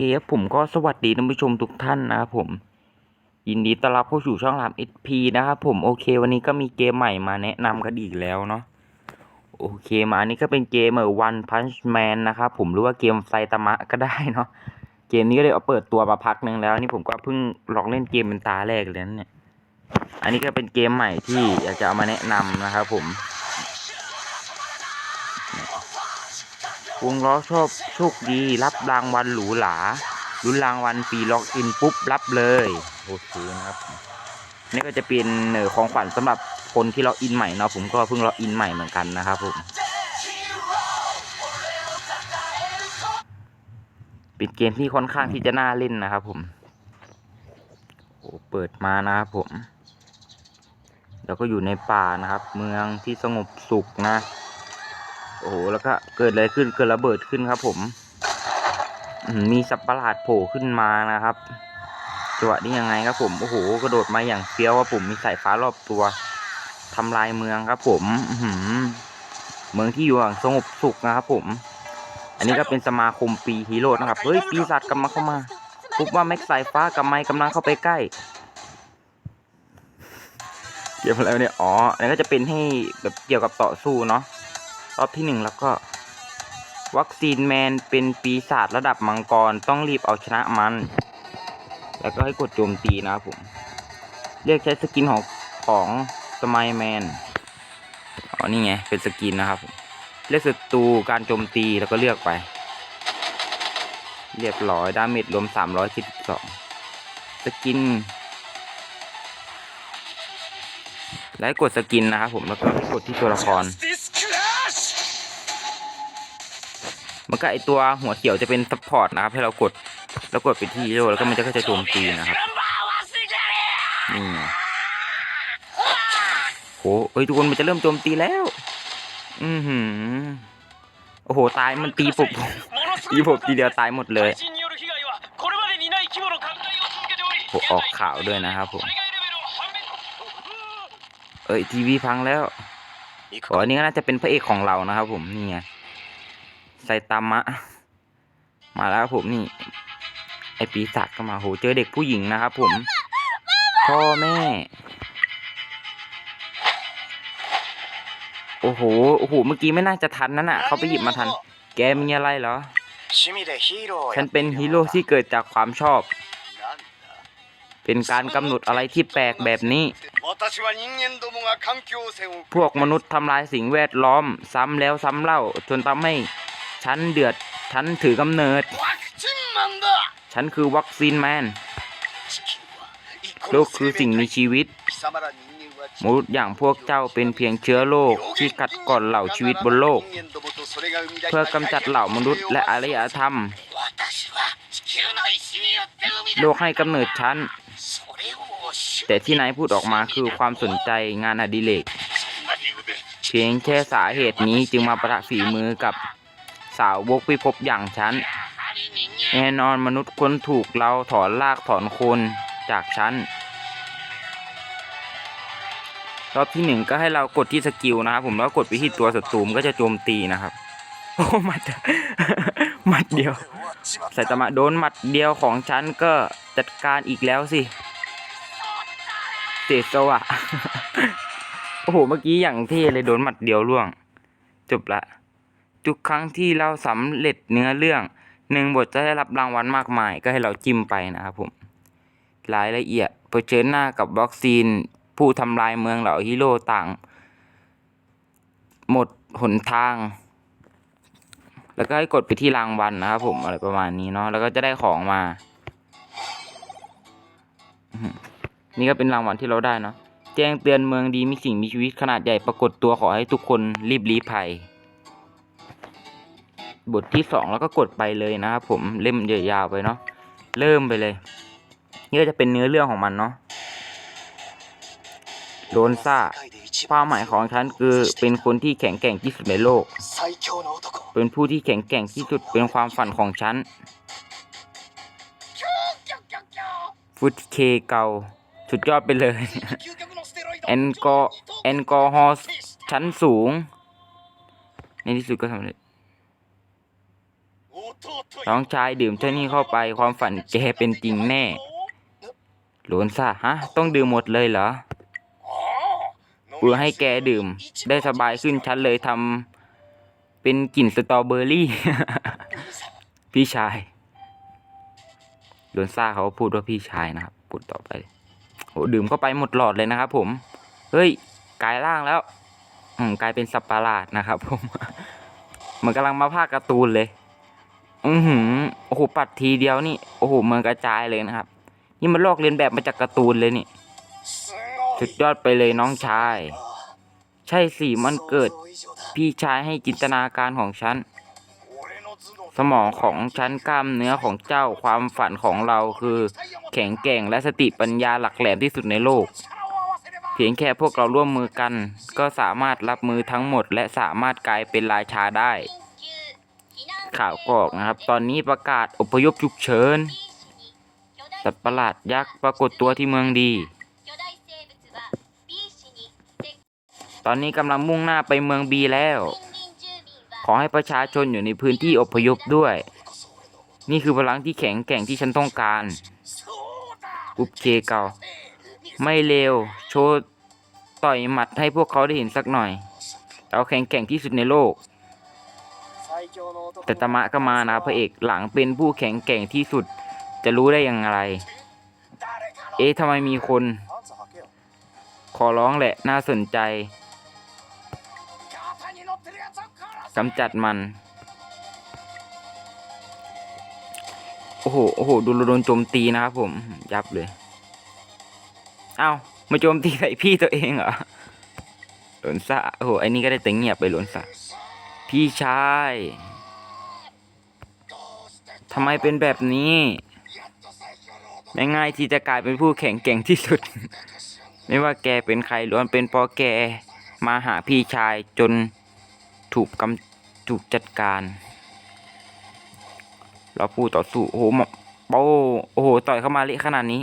เคครับผมก็สวัสดีท่านผู้ชมทุกท่านนะครับผม ยินดีต้อนรับเข้าสู่ช่องราม SP นะครับผมโอเค วันนี้ก็มีเกมใหม่มาแนะนำกันอีกแล้วเนาะโอเคมาอันนี้ก็เป็นเกมเออ One Punch Man นะครับผมหรือว่าเกมไซตามะก็ได้เนาะเกมนี้ก็เลยเอาเปิดตัวมาพักหนึ่งแล้วนี่ผมก็เพิ่งลองเล่นเกมเป็นตาแรกเลยนะเนี่ยอันนี้ก็เป็นเกมใหม่ที่อยากจะเอามาแนะนำนะครับผม วงล้อชอบโชคดี รับรางวัลหรูหราลุ้นรางวัลฟรีล็อกอินปุ๊บรับเลยโอเคนะครับนี่ก็จะเป็นเออของขวัญสำหรับคนที่ล็อกอินใหม่เนาะผมก็เพิ่งล็อกอินใหม่เหมือนกันนะครับผมเป็นเกมที่ค่อนข้างที่จะน่าเล่นนะครับผมโอ้เปิดมานะครับผม แล้วก็อยู่ในป่านะครับ เมืองที่สงบสุขนะ โอ้โหแล้วก็เกิดอะไรขึ้นเกิดระเบิดขึ้นครับ ผมมีสัตว์ประหลาดโผล่ขึ้นมานะครับจังหวะนี้ยังไงครับผมโอ้โหกระโดดมาอย่างเฟี้ยวครับผมมีสายฟ้ารอบตัวทำลายเมืองครับ ผมอื้อหืเมืองที่อยู่อย่างสงบสุขนะครับ ผม อันนี้ก็เป็นสมาคมปีฮีโร่นะครับเฮ้ยปีศาจกำลังเข้ามาพบว่าแม็กสายฟ้ากับไม้กำลังเข้าไปใกล้เกี่ยวอะไรเนี่ยอ๋ออันนี้ก็จะเป็นให้แบบเกี่ยวกับต่อสู้เนาะ รอบที่หนึ่งแล้วก็ วัคซีนแมนเป็นปีศาจระดับมังกรต้องรีบเอาชนะมัน แล้วก็ให้กดโจมตีนะครับผม เลือกใช้สกินของของสมัยแมนอ๋อนี่ไง เป็นสกินนะครับผมเลือกศัตรูการโจมตีแล้วก็เลือกไป เรียบร้อยดาเมจรวม342สกิน แล้วกดสกินนะครับผมแล้วก็กดที่ตัวละคร มันก็ไอตัวหัวเขียวจะเป็นซัพพอร์ตนะครับ ให้เรากดแล้วกดไปที่โร่แล้วก็มันจะก็จะโจมตีนะครับนี่โหเอ้ยทุกคนมันจะเริ่มโจมตีแล้ว อือหือโอ้โหตายมันตีผมตีผมทีเดียวตายหมดเลยโหออกข่าวด้วยนะครับผมเอ้ยทีวีพังแล้วอ๋ออันนี้ก็น่าจะเป็นพระเอกของเรานะครับผมนี่ไง ไซตามะ มาแล้วครับผมนี่ ไอปีศาจก็มาโหเจอเด็กผู้หญิงนะครับผม พ่อแม่ โอ้โห โอ้โห เมื่อกี้ไม่น่าจะทันนั่นน่ะ เขาไปหยิบมาทัน แกมีอะไรเหรอ ฉันเป็นฮีโร่ที่เกิดจากความชอบ เป็นการกำหนดอะไรที่แปลกแบบนี้ พวกมนุษย์ทำลายสิ่งแวดล้อม ซ้ำแล้วซ้ำเล่าจนทำให้ ฉันเดือด ฉันถือกำเนิด ฉันคือวัคซีนแมน โลกคือสิ่งมีชีวิต มนุษย์อย่างพวกเจ้าเป็นเพียงเชื้อโรคที่กัดก่อนเหล่าชีวิตบนโลก เพื่อกำจัดเหล่ามนุษย์และอารยธรรม โลกให้กำเนิดฉัน แต่ที่นายพูดออกมาคือความสนใจงานอดิเรกเพียงแค่สาเหตุนี้จึงมาประทะฝีมือกับ สาวกพิภพอย่างฉัน แน่นอนมนุษย์ควรถูกเราถอนรากถอนโคนจากฉันรอบที่หนึ่งก็ให้เรากดที่สกิลนะครับผมแล้วกดไปที่ตัวศัตรูมก็จะโจมตีนะครับโอ้มัดหมัดเดียวไซตมะโดนหมัดเดียวของฉันก็จัดการอีกแล้วสิเตะสวะโอ้โหเมื่อกี้อย่างเท่เลยโดนหมัดเดียวล่วง จบละ ทุกครั้งที่เราสำเร็จเนื้อเรื่องหนึ่งบทจะได้รับรางวัลมากมาย ก็ให้เราจิ้มไปนะครับผมรายละเอียดเผชิญหน้ากับวัคซีน ผู้ทำลายเมืองเหล่าฮีโร่ต่าง หมดหนทาง แล้วก็ให้กดไปที่รางวัลนะครับผมอะไรประมาณนี้เนาะแล้วก็จะได้ของมา นี่ก็เป็นรางวัลที่เราได้เนาะแจ้งเตือนเมืองดีมีสิ่งมีชีวิตขนาดใหญ่ปรากฏตัวขอให้ทุกคนรีบลี้ภัย บทที่สองแล้วก็กดไปเลยนะครับผมเล่มยาวๆไปเนาะเริ่มไปเลย นี่ก็จะเป็นเนื้อเรื่องของมันเนาะโดนซ่าความหมายของฉันคือเป็นคนที่แข็งแกร่งที่สุดในโลก เป็นผู้ที่แข็งแกร่งที่สุดเป็นความฝันของฉันฟุตเคเกาสุดยอดไปเลย แอลกอแอลกอฮอล์ชั้นสูง ในที่สุดก็สำเร็จ น้องชายดื่มเจ้านี่เข้าไปความฝันแกเป็นจริงแน่หลวนซ่าฮะ ต้องดื่มหมดเลยเหรอเพื่อให้แกดื่ม ได้สบายขึ้นฉันเลยทำเป็นกลิ่นสตรอเบอรี่ พี่ชายหลวนซ่าเขาพูดว่าพี่ชายนะครับพูดต่อไปโหดื่มเข้าไปหมดหลอดเลยนะครับผม เฮ้ยกลายร่างแล้ว อืมกลายเป็นสัตว์ประหลาดนะครับผมเหมือนกำลังมาภาคการ์ตูนเลย อือหือโอ้โหปัดทีเดียวนี่โอ้โหมืองกระจายเลยนะครับ นี่มันลอกเลียนแบบมาจากการ์ตูนเลยนี่สุดยอดไปเลยน้องชาย ใช่สิมันเกิด พี่ชายให้จินตนาการของฉัน สมองของฉันกล้ามเนื้อของเจ้าความฝันของเราคือ แข็งแกร่งและสติปัญญาหลักแหลมที่สุดในโลก เพียงแค่พวกเราร่วมมือกัน ก็สามารถรับมือทั้งหมด และสามารถกลายเป็นราชาได้ ข่าวกออกนะครับ ตอนนี้ประกาศอพยพฉุกเฉิน สัตว์ประหลาดยักษ์ปรากฏตัวที่เมืองดี ตอนนี้กำลังมุ่งหน้าไปเมืองบีแล้ว ขอให้ประชาชนอยู่ในพื้นที่อพยพด้วย นี่คือพลังที่แข็งแกร่งที่ฉันต้องการ อุบเคเก่า ไม่เลวโชว์ต่อยหมัดให้พวกเขาได้เห็นสักหน่อย เราแข็งแกร่งที่สุดในโลก แต่ตามะก็มานะครับพระเอกหลังเป็นผู้แข็งแกร่งที่สุด จะรู้ได้อย่างไร เอ๊ะทำไมมีคน ขอร้องแหละน่าสนใจกำจัดมัน โอ้โห โอ้โห ดูโดนโจมตีนะครับผม ยับเลย เอ้า มาโจมตีใส่พี่ตัวเองเหรอหลนซะโอ้โห ไอ้นี่ก็ได้แต่เงียบไปหลนซะ พี่ชายทำไมเป็นแบบนี้ไม่ง่ายที่จะกลายเป็นผู้แข็งแกร่งที่สุด ไม่ว่าแกเป็นใครล้วนเป็นพราะแกมาหาพี่ชายจนถูกกำถูกจัดการเราพูดต่อสู้โอ้โหโอ้โอ้โหต่อยเข้ามาเละขนาดนี้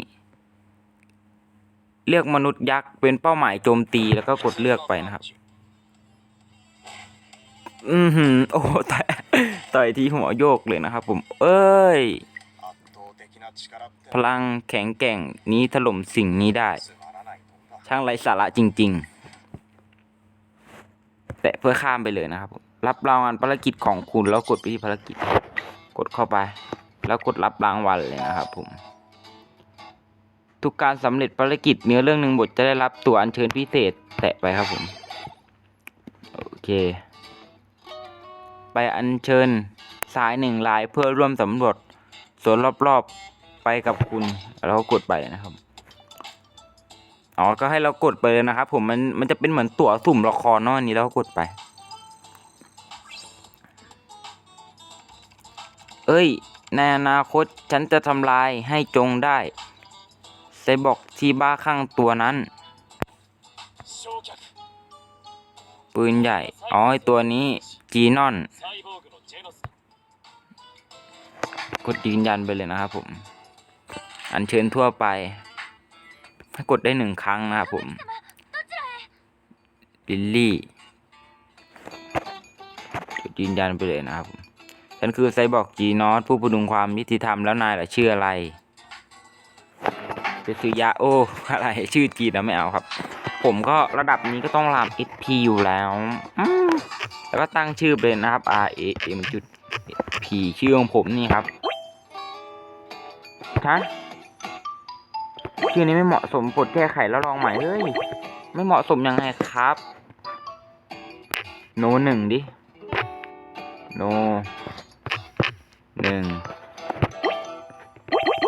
เลือกมนุษย์ยักษ์เป็นเป้าหมายโจมตีแล้วก็กดเลือกไปนะครับ อือหือโอ้โหต่ต่อยที่หัวโยกเลยนะครับผม เอ้ย พลังแข็งแกร่งนี้ถล่มสิ่งนี้ได้ ช่างไร้สาระจริง ๆ แต่เพื่อข้ามไปเลยนะครับผมรับรางวัลภารกิจของคุณแล้วกดไปที่ภารกิจ กดเข้าไป แล้วกดรับรางวัลเลยนะครับผม ทุกการสำเร็จภารกิจเนื้อเรื่องหนึ่งบทจะได้รับตัวอัญเชิญพิเศษ แตะไปครับผม โอเค ไปอัญเชิญสายหนึ่งลายเพื่อร่วมสำรวจสวนรอบๆไปกับคุณแล้วก็กดไปนะครับอ๋อก็ให้เรากดไปเลยนะครับผมมันมันจะเป็นเหมือนตั๋วสุ่มละครเนอะอันนี้แล้วก็กดไป เอ้ยในอนาคตฉันจะทำลายให้จงได้ไซบอกที่บ้าข้างตัวนั้นปืนใหญ่ อ๋อไอ้ตัวนี้ จีนอน กดยืนยันไปเลยนะครับผม อัญเชิญทั่วไปให้กดได้หนึ่งครั้งนะครับผม ลิลลี่ กดยืนยันไปเลยนะครับผมฉันคือไซบอร์กจีนอสผู้พดุงความยุติธรรมแล้วนายล่ะชื่ออะไรจะซื้อยาโออะไรชื่อจีนนะไม่เอาครับ ผมก็ระดับนี้ก็ต้องราม SP อยู่แล้วอืม แล้วก็ตั้งชื่อไปเลยนะครับ R A M จุด P ชื่อของผมนี่ครับฮะชื่อนี้ไม่เหมาะสมปลดแก้ไขแล้วลองใหม่เฮ้ยไม่เหมาะสมยังไงครับ โนหนึ่งดิ โนหนึ่ง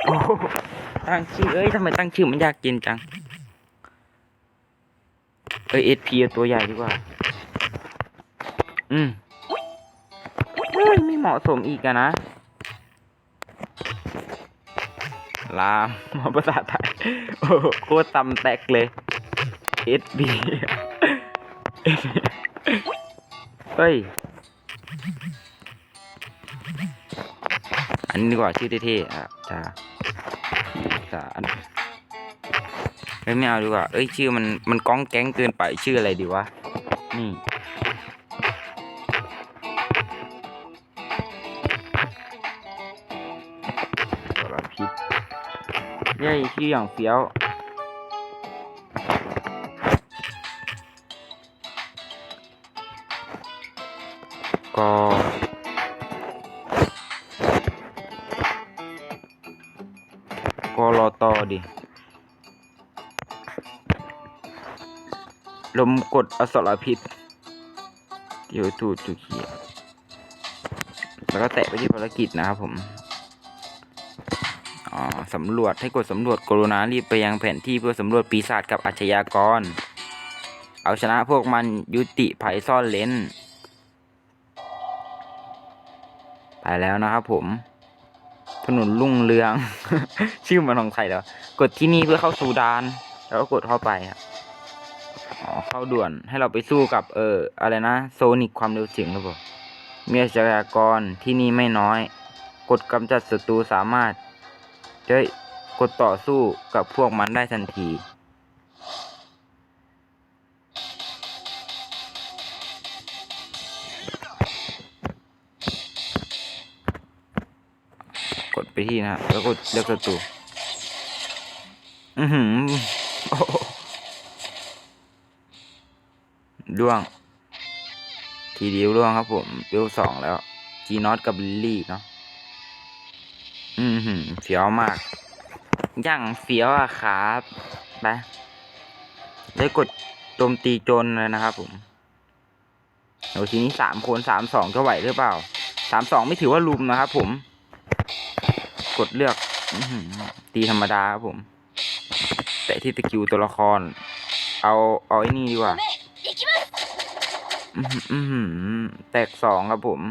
โอ้ตั้งชื่อเอ้ยทำไมตั้งชื่อมันยากกินจัง เอ้ยเอสพีตัวใหญ่ดีกว่า อืมเฮ้ยไม่เหมาะสมอีกอะนะ ลามมาภาษาไทย โอ้โคตรตำแตกเลย SB เฮ้ย อันนี้ดีกว่าชื่อเท่ๆอะจ้าสารเฮ้ไม่เอาดีกว่าเอ้ยชื่อมันมันก้องแก๊งเกินไปชื่ออะไรดีวะ นี่ เย้ชื่อย่างเฟี้ยวก็ก็รอต่อดิลมกดอสรพิษเดี๋ยวตูดจุเขียแล้วก็แตะไปที่ภารกิจนะครับผม สำรวจให้กดสำรวจกรุณารีบไปยังแผนที่เพื่อสำรวจปีศาจกับอาชญากร เอาชนะพวกมันยุติภัยซ่อนเลนไปแล้วนะครับผม ถนนลุ่งเรือง ชื่อมันของไทยแล้ว กดที่นี่เพื่อเข้าสูดาน แล้วก็กดเข้าไปครับอ๋อเข้าด่วนให้เราไปสู้กับเอออะไรนะโซนิกความเร็วสียงครับผมมีอาชญากรที่นี่ไม่น้อย กดกำจัดศัตรูสามารถ จะกดต่อสู้กับพวกมันได้ทันที กดไปที่นะแล้วกดเลือกศัตรูอือหือโอ้โหล่วง ทีเดียวล่วงครับผมเบลสองแล้วจีนอตกับลิลลี่เนาะ อืมเสียวมากย่างเสียวอะครับไปได้กดโจมตีจนเลยนะครับผมเดี๋ยวทีนี้สามคนสามสองจะไหวหรือเปล่าสามสองไม่ถือว่าลุมนะครับผม กดเลือกตีธรรมดาครับผม แต่ที่ตะกิวตัวละคร เอาเอาไอ้นี่ดีกว่าแตกสองครับผม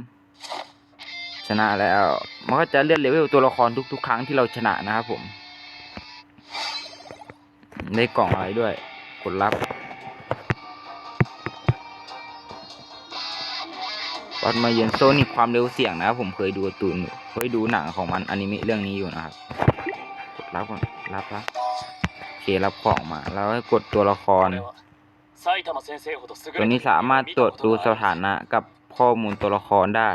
ชนะแล้ว มันก็จะเลื่อนเลเวลตัวละครทุก ๆ ครั้งที่เราชนะนะครับผมในกล่องอะไรด้วยกดรับธ์ดมาเยือนโซนิคความเร็วเสียงนะครับผมเคยดูตูนเคยดูหนังของมันอนิเมะเรื่องนี้อยู่นะครับกดรับก่อนรับละโอเครับของมา แล้วกดตัวละคร ตัวนี้สามารถตรวจดูสถานะกับข้อมูลตัวละครได้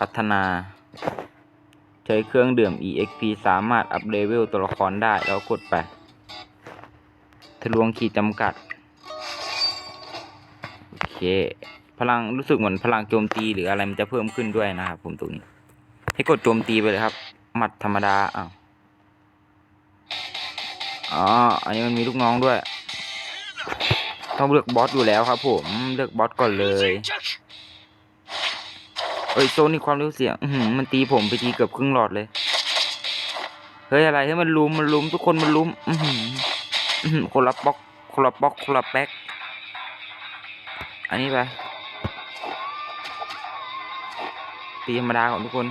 พัฒนา ใช้เครื่องดื่ม EXP สามารถอัพเลเวลตัวละครได้แล้วกดไป ทะลวงขีดจำกัด โอเค พลังรู้สึกเหมือนพลังโจมตีหรืออะไรมันจะเพิ่มขึ้นด้วยนะครับผมตรงนี้ ให้กดโจมตีไปเลยครับ หมัดธรรมดาอ้าวอ๋อ อันนี้มันมีลูกน้องด้วย ต้องเลือกบอสอยู่แล้วครับผม เลือกบอสก่อนเลย เอ้ยโซนี่ความเร็วเสียงอื้อหือมันตีผมไปทีเกือบครึ่งหลอดเลย เฮ้ยอะไรให้มันลุมมันลุมทุกคนมันลุมอื้อหืออื้อหือคนละป๊อกคนละป๊อกคนละแป๊ก อันนี้ไปตีธรรมดาของทุกคน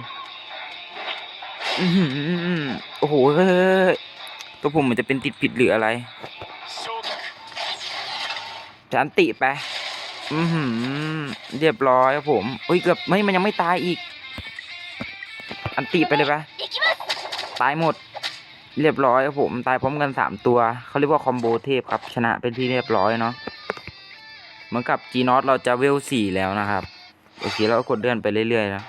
อื้อหือโอ้โหเฮ้ยเฮ้ยเฮ้ยตัวผมเหมือนจะเป็นติดผิดหรืออะไร昇格จันติไป อือหือเรียบร้อยครับผมอุ้ยเกือบไม่มันยังไม่ตายอีก อันตีไปเลยปะตายหมด เรียบร้อยครับผมตายพร้อมกันสามตัวเขาเรียกว่าคอมโบเทพครับชนะเป็นที่เรียบร้อยเนาะเหมือนกับจีนอตเราจะเวลสี่แล้วนะครับโอเคเราก็กดเลื่อนไปเรื่อยๆนะ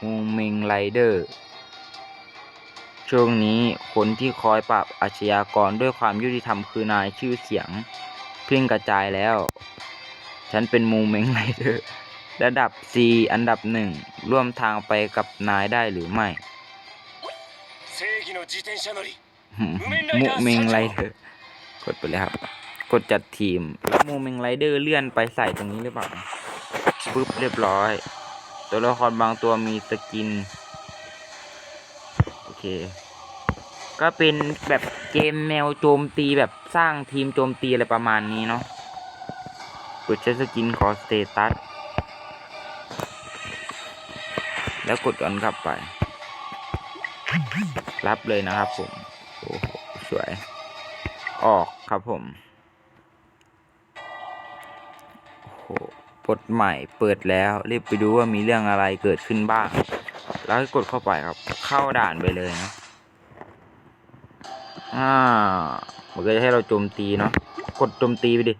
ฮูมิงไรเดอร์ ช่วงนี้คนที่คอยปรับอาชญากรด้วยความยุติธรรมคือนายชื่อเสียงเพิ่งกระจายแล้ว ฉันเป็นมูเมงไรเดอร์ระดับ C อันดับหนึ่งร่วมทางไปกับนายได้หรือไม่มูเมงไรเดอร์กดไปเลยครับ กดจัดทีมแล้วมูเมงไรเดอร์เลื่อนไปใส่ตรงนี้หรือเปล่าปึ๊บเรียบร้อย ตัวละครบางตัวมีสกิน เค ก็เป็นแบบเกมแนวโจมตีแบบสร้างทีมโจมตีอะไรประมาณนี้เนาะกดใช้สกินขอสเตตัสแล้วกดย้อนกลับไป รับเลยนะครับผม โอ้โหสวย ออกครับผมโอ้โหปลดใหม่เปิดแล้วรีบไปดูว่ามีเรื่องอะไรเกิดขึ้นบ้าง แล้วก็กดเข้าไปครับ เข้าด่านไปเลยนะอ่ามันก็จะให้เราโจมตีเนาะกดโจมตีไปดิ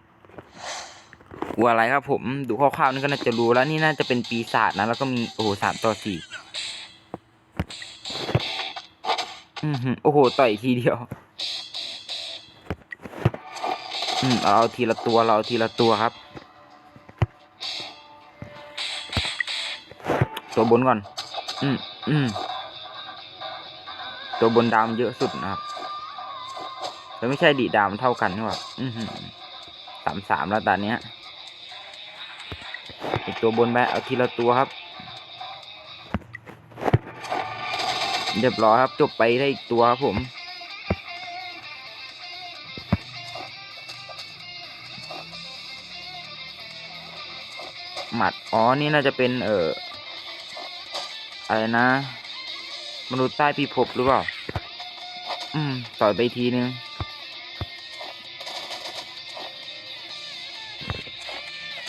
กลัวอะไรครับผมดูคร่าวๆนี่ก็น่าจะรู้แล้วนี่น่าจะเป็นปีศาจนะ แล้วก็มีโอ้โหสามต่อสี่อือหือโอ้โหต่อยทีเดียวอืมเอาเอาทีละตัวเราเอาทีละตัวครับ ตัวบนก่อน อืมอืมตัวบนดาวมันเยอะสุดนะครับแต่ไม่ใช่ดีดาวมันเท่ากันนี่หว่าอือหือสามสามแล้วตอนเนี้ยอีกตัวบนไปเอาทีละตัวครับ เรียบร้อยครับ จบไปได้อีกตัวครับผมหมัด อ๋อ นี่น่าจะเป็น เอ่อ อะไรนะ มนุษย์ใต้พิภพหรือเปล่า อืม ต่อยไปทีนึง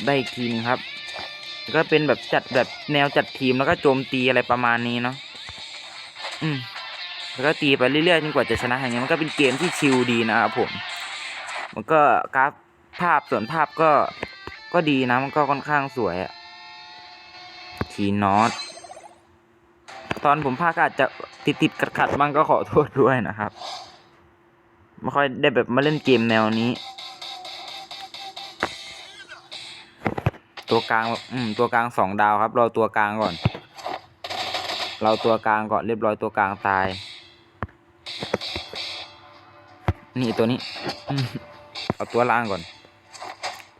ได้อีกทีนึงครับ ก็เป็นแบบจัดแบบแนวจัดทีมแล้วก็โจมตีอะไรประมาณนี้เนาะ อืม แล้วก็ตีไปเรื่อยๆจนกว่าจะชนะอย่างเงี้ยมันก็เป็นเกมที่ชิลดีนะครับผม มันก็กราฟภาพส่วนภาพก็ก็ดีนะมันก็ค่อนข้างสวยอะทีนอต อนผมภาคอาจจะติดติดขัดขัดๆบ้างก็ขอโทษด้วยนะครับ ไม่ค่อยได้แบบมาเล่นเกมแนวนี้ ตัวกลางอืมตัวกลางสองดาวครับ รอตัวกลางก่อน เราตัวกลางก่อนเรียบร้อยตัวกลางตาย นี่ตัวนี้เอาตัวล่างก่อน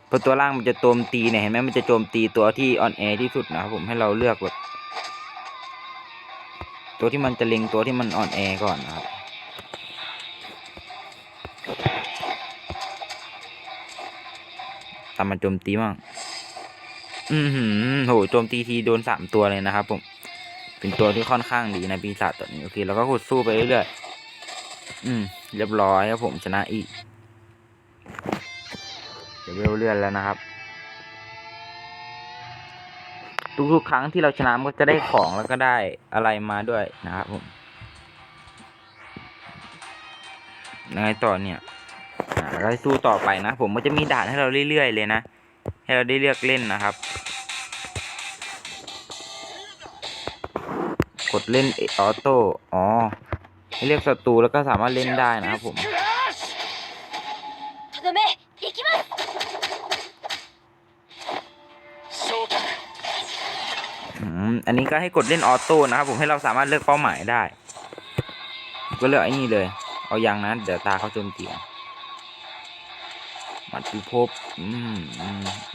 เพราตัวล่างมันจะโจมตีเนี่ยเห็นไหมมันจะโจมตีตัวที่อ่อนแอที่สุดนะครับผมให้เราเลือกแบบ ตัวที่มันจะเล็งตัวที่มันอ่อนแอก่อนนะครับทำมันโจมตีมั่งอือหือโหโจมตีทีโดนสามตัวเลยนะครับผม เป็นตัวที่ค่อนข้างดีนะปีศาจตัวนี้โอเคเราก็กดสู้ไปเรื่อยๆอืม เรียบร้อยครับผมชนะอีกเดี๋ยวเวเลื่อนแล้วนะครับ ทุกๆครั้งที่เราชนะมันก็จะได้ของแล้วก็ได้อะไรมาด้วยนะครับผมยังไงต่อเนี่ยอ่าแล้วก็สู้ต่อไปนะ ผมก็จะมีด่านให้เราเรื่อยๆเลยนะ ให้เราได้เลือกเล่นนะครับ กดเล่นออโต้ อ๋อให้เรียกศัตรูแล้วก็สามารถเล่นได้นะครับผม อันนี้ก็ให้กดเล่นออโต้นะครับ ผมให้เราสามารถเลือกเป้าหมายได้ ก็เลือกไอ้นี่เลย เอาอย่างนั้นเดี๋ยวตาเขาโจมตีมัดพิภพอืม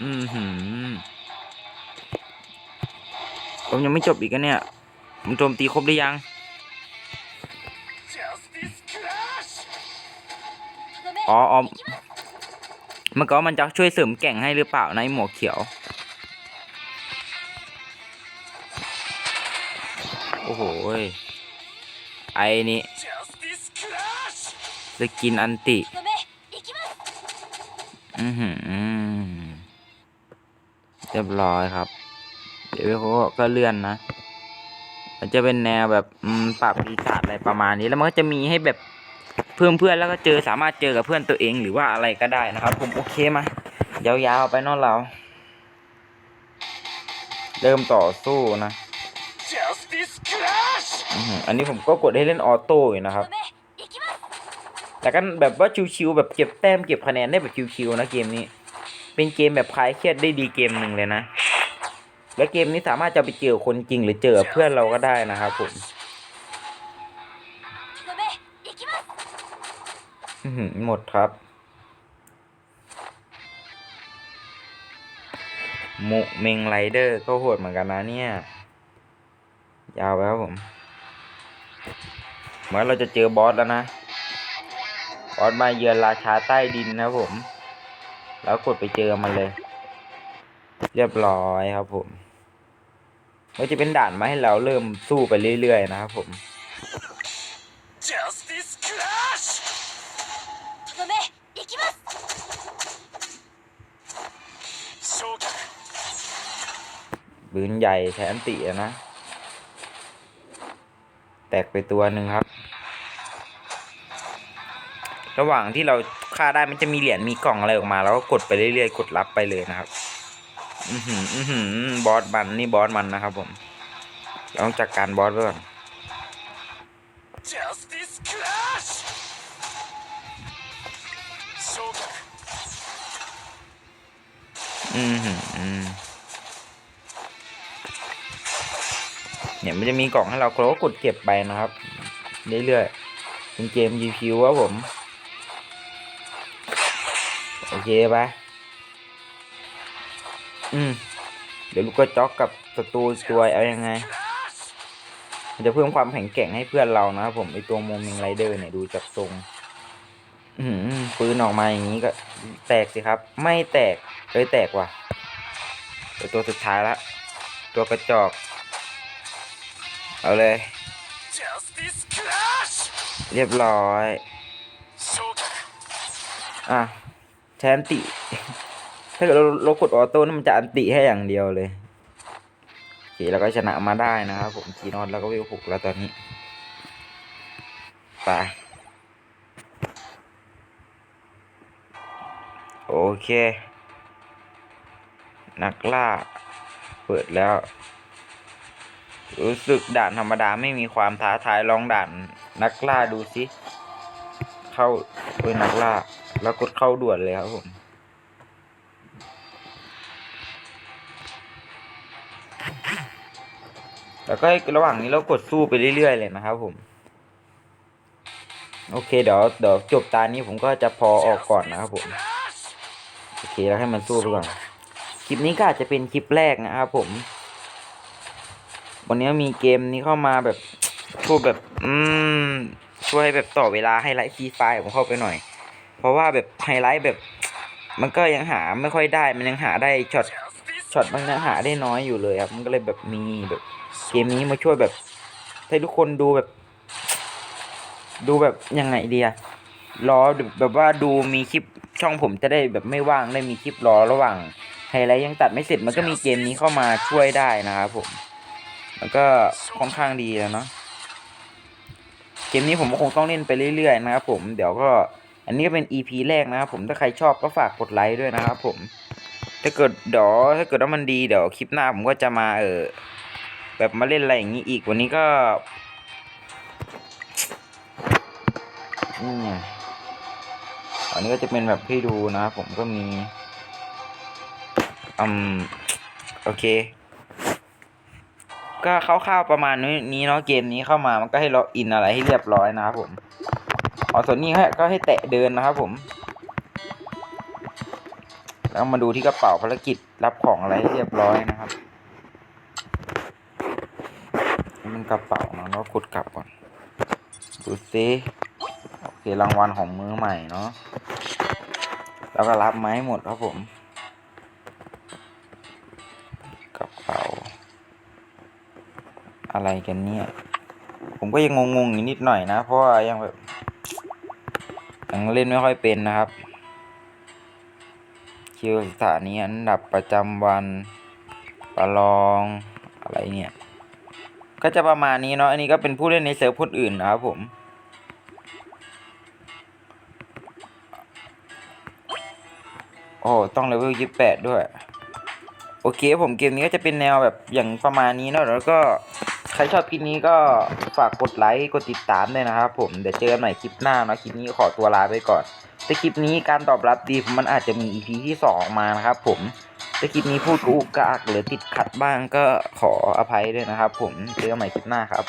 อืมอืมผมยังไม่จบอีกนะเนี่ยมันโจมตีครบหรือยังอ๋ออ๋อมันก็มันจะช่วยเสริมแก่งให้หรือเปล่าในหมวกเขียว โอ้โหไอ้นี่สกินอันติ อือหือเรียบร้อยครับ เดี๋ยวเขาก็เลื่อนนะมันจะเป็นแนวแบบปรับปีศาจอะไรประมาณนี้ แล้วมันก็จะมีให้แบบเพื่อนเพื่อนแล้วก็เจอสามารถเจอกับเพื่อนตัวเองหรือว่าอะไรก็ได้นะครับ ผมโอเคมายาวๆไปนอกเรา เริ่มต่อสู้นะ อันนี้ผมก็กดให้เล่นออโต้อยู่นะครับ แต่กันแบบว่าชิวๆแบบเก็บแต้มเก็บคะแนนได้แบบชิวๆนะเกมนี้ เป็นเกมแบบคลายเครียดได้ดีเกมหนึ่งเลยนะ และเกมนี้สามารถจะไปเจอคนจริงหรือเจอเพื่อนเราก็ได้นะครับผมหมดครับมุเมงไรเดอร์ก็โหดเหมือนกันนะเนี่ย ยาวไปครับผม มือนเราจะเจอบอสแล้วนะ บอสมาเยือนราชาใต้ดินนะผม แล้วกดไปเจอมันเลย เรียบร้อยครับผมมันจะเป็นด่านมาให้เราเริ่มสู้ไปเรื่อยๆนะครับผมบืนใหญ่แทนตีนะ แตกไปตัวหนึ่งครับ ระหว่างที่เราฆ่าได้มันจะมีเหรียญมีกล่องอะไรออกมา แล้วก็กดไปเรื่อยๆ กดรับไปเลยนะครับ อือหือ อือหือบอสมันนี่บอสมันนะครับผมต้องจัดการบอสก่อนอืมอืมเนี่ยมันจะมีกล่องให้เราโรลก็กดเก็บไปนะครับ เรื่อยๆเป็นเกม GQ ว่าผม โอเคปะอืม เดี๋ยวลูกก็จ็อกกับศัตรูช่วยเอายังไง มันจะเพิ่มความแข็งแกร่งให้เพื่อนเรานะครับผมไอตัวโมมิงไรเดอร์เนี่ยดูจับทรง อืมปืนออกมาอย่างนี้ก็แตกสิครับ ไม่แตกเลยแตกว่ะเดี๋ตัวสุดท้ายละ ตัวกระจอก เอาเลย เรียบร้อย อะ แทนติ ถ้าเกิดเราเรากดออโต้นี่มันจะอันติให้อย่างเดียวเลยโอเคเราก็ชนะมาได้นะครับผมคีนอนแล้วก็วิวหกแล้วตอนนี้ไปโอเค นักล่า เปิดแล้ว รู้สึกด่านธรรมดาไม่มีความท้าทายลองด่าน นักล่าดูสิ เข้าเออนักล่า แล้วกดเข้าด่วนเลยครับผมแล้วก็ระหว่างนี้เรากดสู้ไปเรื่อยๆเลยนะครับผม โอเคเดี๋ยวเดี๋ยวจบตานี้ผมก็จะพอออกก่อนนะครับผม โอเคแล้วให้มันสู้ไปก่อน คลิปนี้ก็อาจจะเป็นคลิปแรกนะครับผม วันนี้มีเกมนี้เข้ามาแบบช่วยแบบ อืม ช่วยให้แบบต่อเวลาให้ไลฟ์ฟรีไฟผมเข้าไปหน่อย เพราะว่าแบบไฮไลท์แบบ มันก็ยังหาไม่ค่อยได้ มันยังหาได้ช็อตช็อตมันยังหาได้น้อยอยู่เลยครับ มันก็เลยแบบมีแบบเกมนี้มาช่วยแบบ ให้ทุกคนดูแบบ ดูแบบยังไงดีอะรอแบบว่าดูมีคลิปช่องผมจะได้แบบไม่ว่างได้มีคลิปรอระหว่างไฮไลท์ยังตัดไม่เสร็จมันก็มีเกมนี้เข้ามาช่วยได้นะครับผม มันก็ค่อนข้างดีแล้วเนาะเกมนี้ผมก็คงต้องเล่นไปเรื่อยๆนะครับผมเดี๋ยวก็ อันนี้ก็เป็น EP แรกนะครับผมถ้าใครชอบก็ฝากกดไลค์ด้วยนะครับผม ถ้าเกิดเดี๋ยวถ้าเกิดว่ามันดีเดี๋ยวคลิปหน้าผมก็จะมาเออแบบมาเล่นอะไรอย่างนี้อีกวันนี้ก็นี่อันนี้ก็จะเป็นแบบให้ดูนะครับผมก็มีอืมโอเค ก็คร่าวๆประมาณนี้เนาะเกมนี้เข้ามามันก็ให้ล็อกอินอะไรให้เรียบร้อยนะครับผม อ๋อส่วนนี้ก็ให้แตะเดินนะครับผม แล้วมาดูที่กระเป๋าภารกิจรับของอะไรให้เรียบร้อยนะครับ มันกระเป๋าเนาะแล้วกดกลับก่อน ดูซิโอเครางวัลของมือใหม่เนาะแล้วก็รับไม้หมดครับผมกระเป๋าอะไรกันเนี่ย ผมก็ยังงงๆอยู่นิดหน่อยนะ เพราะว่ายังแบบ ยังเล่นไม่ค่อยเป็นนะครับ คิวสถานีอันดับประจำวัน ประลองอะไรเนี่ย ก็จะประมาณนี้เนาะ อันนี้ก็เป็นผู้เล่นในเซิร์ฟคนอื่นนะครับผมโอ้ต้องเลเวลยี่แปดด้วย โอเคผมเกมนี้ก็จะเป็นแนวแบบอย่างประมาณนี้เนาะแล้วก็ ใครชอบคลิปนี้ก็ฝากกดไลค์กดติดตามด้วยนะครับผมเดี๋ยวเจอกันใหม่คลิปหน้าเนาะคลิปนี้ขอตัวลาไปก่อนแต่คลิปนี้การตอบรับดีมันอาจจะมี EP ที่สองมานะครับผมแต่คลิปนี้พูดกูกกากหรือติดขัดบ้างก็ขออภัยด้วยนะครับผมเจอกันใหม่คลิปหน้าครับ